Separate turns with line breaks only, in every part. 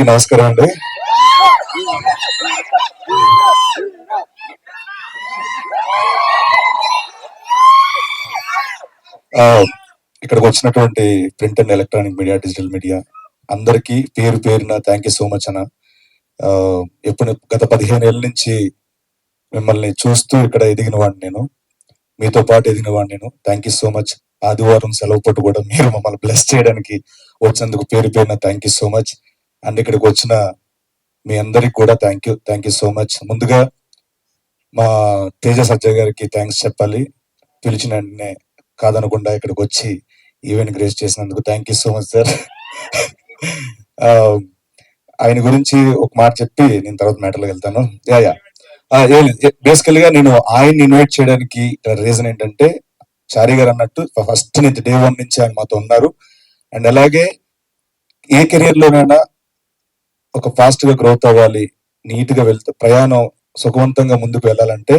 నమస్కారం అండి. ఆ, ఇక్కడికి వచ్చినటువంటి print and electronic media digital media అందరికీ పేరు పేరున థ్యాంక్ యూ సో మచ్ అన్న. ఎప్పుడు గత పదిహేను ఏళ్ళ నుంచి మిమ్మల్ని చూస్తూ ఇక్కడ ఎదిగిన వాడిని నేను. మీతో పాటు ఎదిగిన వాడిని నేను. థ్యాంక్ యూ సో మచ్ ఆదివారం సెలవు పట్టు కూడా మీరు మమ్మల్ని బ్లెస్ చేయడానికి వచ్చినందుకు పేరు పేరున thank you so much and ఇక్కడికి వచ్చిన మీ అందరికి కూడా thank you thank you so much ముందుగా మా తేజ సజ్జయ్ గారికి థ్యాంక్స్ చెప్పాలి. పిలిచిన వెంటనే కాదనకుండా ఇక్కడికి వచ్చి ఈవెంట్ గ్రేస్ చేసినందుకు thank you so much sir ఆయన గురించి ఒక మాట చెప్పి నేను తర్వాత మ్యాటర్లోకి వెళ్తాను. యా యా బేసికల్గా నేను ఆయన్ని ఇన్వైట్ చేయడానికి రీజన్ ఏంటంటే చారి గారు అన్నట్టు ఫస్ట్ నుంచి డే వన్ నుంచి ఆయన మాతో ఉన్నారు. అండ్ అలాగే ఏ కెరియర్ లోనైనా ఒక ఫాస్ట్గా గ్రోత్ అవ్వాలి నీట్గా వెళ్తే ప్రయాణం సుఖవంతంగా ముందుకు వెళ్ళాలంటే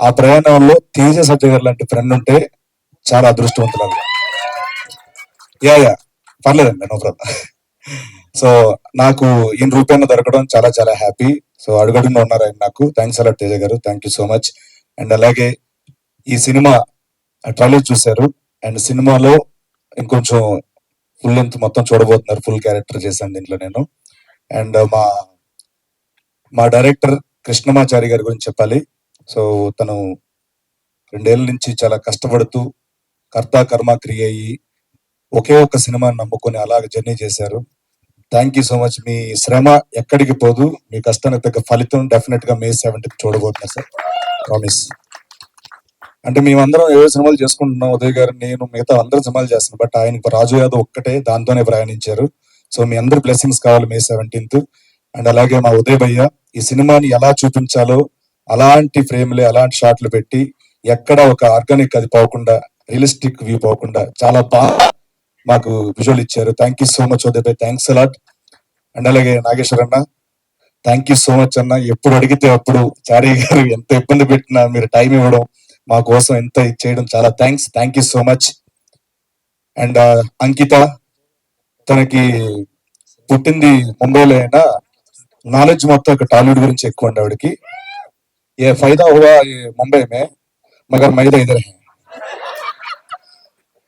ఆ ప్రయాణంలో తేజ సత్య లాంటి ఫ్రెండ్ ఉంటే చాలా అదృష్టవంతులు యా యా. పర్లేదండి నో ప్రాబ్లం సో నాకు ఈయన రూపాయన దొరకడం చాలా చాలా హ్యాపీ సో అడుగడుగున ఉన్నారు ఆయన నాకు. థ్యాంక్స్ అలా తేజ గారు. Thank you so much and అలాగే ఈ సినిమా ట్రైలర్ చూశారు. అండ్ సినిమాలో ఇంకొంచెం ఫుల్ లెంత్ మొత్తం చూడబోతున్నారు ఫుల్ క్యారెక్టర్ చేశాను దీంట్లో నేను. అండ్ uh, మా మా డైరెక్టర్ కృష్ణమాచారి గారి గురించి చెప్పాలి. సో తను రెండేళ్ళ నుంచి చాలా కష్టపడుతూ కర్త కర్మ క్రియ అయ్యి ఒకే ఒక సినిమాని నమ్ముకొని అలాగ జర్నీ చేశారు. థ్యాంక్ యూ సో మచ్ మీ శ్రమ ఎక్కడికి పోదు. మీ కష్టానికి తగ్గ ఫలితం డెఫినెట్గా మే సెవెంత్ చూడబోతున్నా సార్. ప్రామిస్ అంటే మేమందరం ఏవో సినిమాలు చేసుకుంటున్నాం. ఉదయ్ గారు నేను మిగతా అందరూ సినిమాలు చేస్తున్నాం బట్ ఆయనకు రాజు యాదవ్ ఒక్కటే దాంతోనే ప్రయాణించారు. సో మీ అందరి బ్లెస్సింగ్స్ కావాలి మే సెవెంటీన్త్ అండ్ అలాగే మా ఉదయ్ భయ్య ఈ సినిమాని ఎలా చూపించాలో అలాంటి ఫ్రేమ్లే అలాంటి షాట్లు పెట్టి ఎక్కడ ఒక ఆర్గానిక్ అది పోకుండా రియలిస్టిక్ వ్యూ పోకుండా చాలా బాగా మాకు విజువల్ ఇచ్చారు. Thank you so much Uday భయ్ థ్యాంక్స్ అలాట్ అండ్ అలాగే నాగేశ్వర్ అన్న థ్యాంక్ యూ సో మచ్ అన్న. ఎప్పుడు అడిగితే అప్పుడు చారీ గారు ఎంత ఇబ్బంది పెట్టినా మీరు టైం ఇవ్వడం మా కోసం ఎంత చేయడం చాలా thanks thank you so much and Ankita తనకి పుట్టింది ముంబైలో అయినా నాలెడ్జ్ మొత్తం అక్కడ టాలీవుడ్ గురించి ఎక్కువ అండి ఆవిడకి. ఏ ఫైదా హువా ముంబై మే మగర్ మైదా ఇదే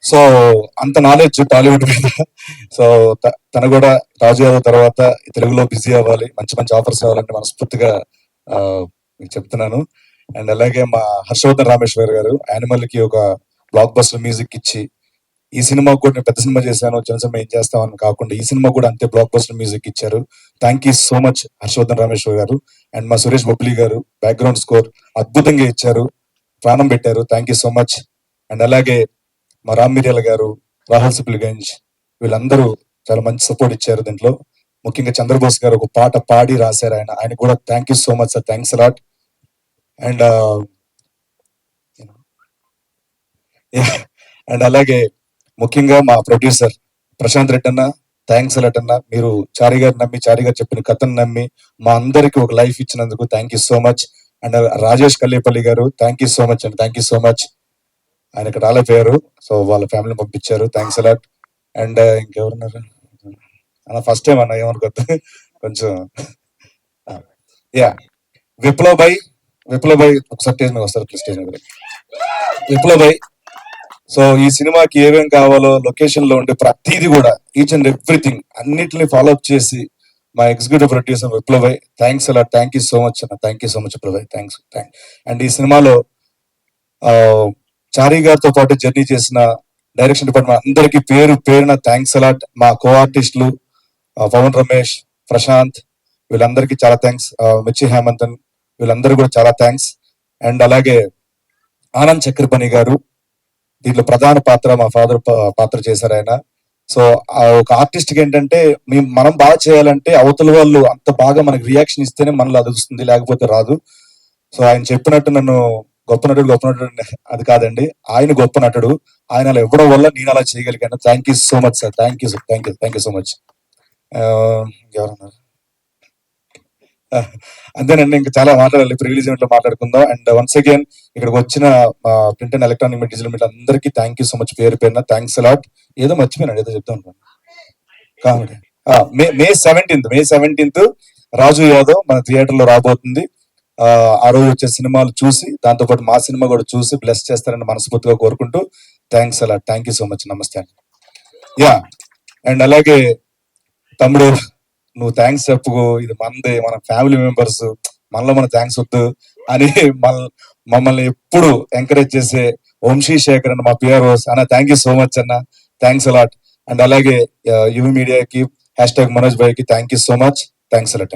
సో అంత నాలెడ్జ్ టాలీవుడ్ మీద. సో తన కూడా రాజు యాదవ్ తర్వాత తెలుగులో బిజీ అవ్వాలి మంచి మంచి ఆఫర్స్ రావాలని మనస్ఫూర్తిగా మీకు చెప్తున్నాను. అండ్ అలాగే మా హర్షవర్ధన్ రామేశ్వర్ గారు యానిమల్కి ఒక బ్లాక్ బస్టర్ మ్యూజిక్ ఇచ్చి ఈ సినిమా కూడా నేను పెద్ద సినిమా చేశాను చిన్న సినిమా ఏం చేస్తామని కాకుండా ఈ సినిమా కూడా అంతే బ్లాక్ బస్టర్ మ్యూజిక్ ఇచ్చారు. Thank you so much Harshavardhan Rameshwar గారు అండ్ మా సురేష్ బొబ్లీ గారు. బ్యాక్గ్రౌండ్ స్కోర్ అద్భుతంగా ఇచ్చారు. ప్రాణం పెట్టారు. Thank you so much and అలాగే మా రామ్ మిర్యాల గారు రాహుల్ సిపిల్గంజ్ వీళ్ళందరూ చాలా మంచి సపోర్ట్ ఇచ్చారు దీంట్లో. ముఖ్యంగా చంద్రబోస్ గారు ఒక పాట పాడి రాశారు ఆయన. ఆయన కూడా thank you so much sir thanks lot and and అలాగే ముఖ్యంగా మా ప్రొడ్యూసర్ ప్రశాంత్ రెడ్డి అన్న థ్యాంక్స్ అలాట్ అన్న. మీరు చారి గారు నమ్మి చారి గారు చెప్పిన కథను నమ్మి మా అందరికి ఒక లైఫ్ ఇచ్చినందుకు thank you so much and Rajesh Kallepalli garu thank you so much and thank you so much ఆయన ఇక్కడ రాలేపోయారు సో వాళ్ళ ఫ్యామిలీ పంపించారు థ్యాంక్స్ అలాట్ అండ్ ఇంకెవరున్నారు? అన్న ఫస్ట్ టైం అన్న ఏమనుకోద్దు కొంచెం యా విప్లవ్ భాయ్ విప్లవ్ భాయ్ ఒకసారి స్టేజ్ మీద వస్తారు ప్లీజ్ స్టేజ్ మీద. విప్లవ్ భాయ్ సో ఈ సినిమాకి ఏమేం కావాలో లొకేషన్లో ఉండే ప్రతిదీ కూడా ఈచ్ అండ్ ఎవ్రీథింగ్ అన్నిటిని ఫాలో అప్ చేసి మా ఎగ్జిక్యూటివ్ ప్రొడ్యూసర్ విప్లవై థ్యాంక్స్ అలా థ్యాంక్ యూ సో మచ్ అన్న. థ్యాంక్ యూ సో మచ్ విప్లవై. థ్యాంక్స్ థ్యాంక్ అండ్ ఈ సినిమాలో ఆ, చారీ గారితో పాటు జర్నీ చేసిన డైరెక్షన్ డిపార్ట్మెంట్ అందరికీ పేరు పేరున థ్యాంక్స్ అలాట్ మా కో ఆర్టిస్టులు పవన్ రమేష్ ప్రశాంత్ వీళ్ళందరికీ చాలా థ్యాంక్స్ మిర్చి హేమంతన్ వీళ్ళందరూ కూడా చాలా థ్యాంక్స్ అండ్ అలాగే ఆనంద్ చక్రపణి గారు దీంట్లో ప్రధాన పాత్ర మా ఫాదర్ పాత్ర చేశారు ఆయన. సో ఆ ఒక ఆర్టిస్ట్కి ఏంటంటే మేము మనం బాగా చేయాలంటే అవతల వాళ్ళు అంత బాగా మనకి రియాక్షన్ ఇస్తేనే మనలో అది వస్తుంది లేకపోతే రాదు. సో ఆయన చెప్పినట్టు నన్ను గొప్ప నటుడు గొప్ప నటుడు అది కాదండి. ఆయన గొప్ప నటుడు. ఆయన అలా ఇవ్వడం వల్ల నేను అలా చేయగలిగాను. Thank you so much sir thank you thank you thank you so much ఎవరన్నారు అంతేనండి ఇంకా చాలా మాట్లాడాలి. ప్రీ రిలీజ్ ఈవెంట్లో మాట్లాడుకుందాం. అండ్ వన్స్ అగైన్ ఇక్కడికి వచ్చిన print and electronic media digital media అందరికీ థ్యాంక్ యూ సో మచ్ పేరు పేరున. థ్యాంక్స్ అలాట్ ఏదో మర్చిపోయినాడు ఏదో చెప్తా ఉంటాను comedy. May May seventeenth May seventeenth Raju Yadav మన థియేటర్లో రాబోతుంది. ఆ, రోజు వచ్చే సినిమాలు చూసి దాంతో పాటు మా సినిమా కూడా చూసి బ్లెస్ చేస్తారని మనస్ఫూర్తిగా కోరుకుంటూ థ్యాంక్స్ అలా థ్యాంక్ యూ సో మచ్ నమస్తే అండి. యా అండ్ అలాగే తమ్ముడు నువ్వు థ్యాంక్స్ చెప్పుకో ఇది మనదే మన ఫ్యామిలీ మెంబర్స్ మనలో మన థ్యాంక్స్ వద్దు అని మన మమ్మల్ని ఎప్పుడు ఎంకరేజ్ చేసే వంశీ శేఖర్ అన్న మా పిఆర్ఓస్ అన్న థ్యాంక్ యూ సో మచ్ అన్న. థ్యాంక్స్ అలాట్ అండ్ అలాగే యువ మీడియాకి hashtag Manoj భాయ్కి thank you so much thanks a lot